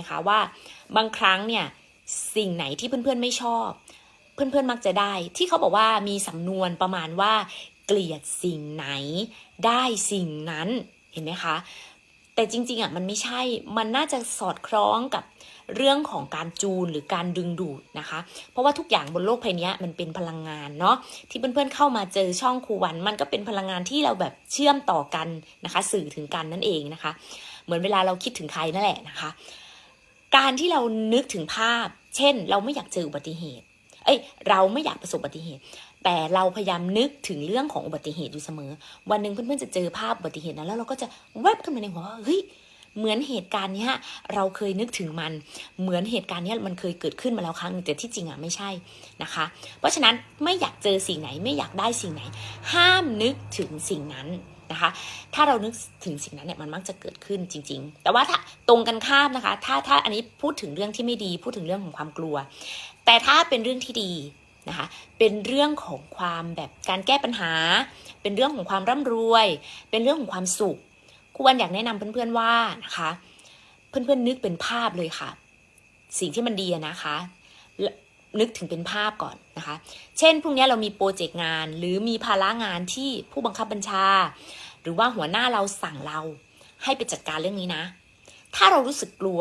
มคะว่า บางครั้งเนี่ยสิ่งไหนที่เพื่อนๆไม่ชอบ เพื่อนๆมักจะได้ ที่เขาบอกว่ามีสำนวนประมาณว่า เกลียดสิ่งไหน ได้สิ่งนั้นเห็นไหมคะ แต่จริงๆอะมันไม่ใช่มันน่าจะสอดคล้องกับเรื่องของการจูนหรือการดึงดูดนะคะ เพราะว่าทุกอย่างบนโลกใบนี้มันเป็นพลังงานเนาะที่เพื่อนๆเข้ามาเจอช่องครูวัน มันก็เป็นพลังงานที่เราแบบเชื่อมต่อกันนะคะ สื่อถึงกันนั่นเองนะคะ เหมือนเวลาเราคิดถึงใครนั่นแหละนะคะ การที่เรานึกถึงภาพ เช่น เราไม่อยากเจออุบัติเหตุ เอ้ย เราไม่อยากประสบอุบัติเหตุ แต่เราพยายามนึกถึงเรื่องของอุบัติเหตุอยู่เสมอ วันหนึ่งเพื่อนๆจะเจอภาพอุบัติเหตุนั้นแล้วเราก็จะแวบขึ้นมาในหัวว่าเฮ้ยเหมือนเหตุการณ์เนี้ยเราเคยนึกถึงมัน เหมือนเหตุการณ์เนี้ยมันเคยเกิดขึ้นมาแล้วครั้งนึงแต่ที่จริงอะไม่ใช่นะคะ เพราะฉะนั้นไม่อยากเจอสิ่งไหนไม่อยากได้สิ่งไหน ห้ามนึกถึงสิ่งนั้น นะคะ ถ้าเรานึกถึงสิ่งนั้นเนี่ยมันมักจะเกิดขึ้นจริง ๆ แต่ว่าถ้าตรงกันข้ามนะคะ ถ้าถ้าอันนี้พูดถึงเรื่องที่ไม่ดี พูดถึงเรื่องของความกลัว แต่ถ้าเป็นเรื่องที่ดีนะคะ เป็นเรื่องของความแบบการแก้ปัญหา เป็นเรื่องของความร่ำรวย เป็นเรื่องของความสุขครูวันอยากแนะนำเพื่อนๆว่านะคะ เพื่อนๆนึกเป็นภาพเลยค่ะ สิ่งที่มันดีนะคะ นึกถึงเป็นภาพก่อนนะคะ เช่นพรุ่งนี้เรามีโปรเจกต์งาน หรือมีภาระงานที่ผู้บังคับบัญชา หรือว่าหัวหน้าเราสั่งเราให้ไปจัดการเรื่องนี้นะ ถ้าเรารู้สึกกลัว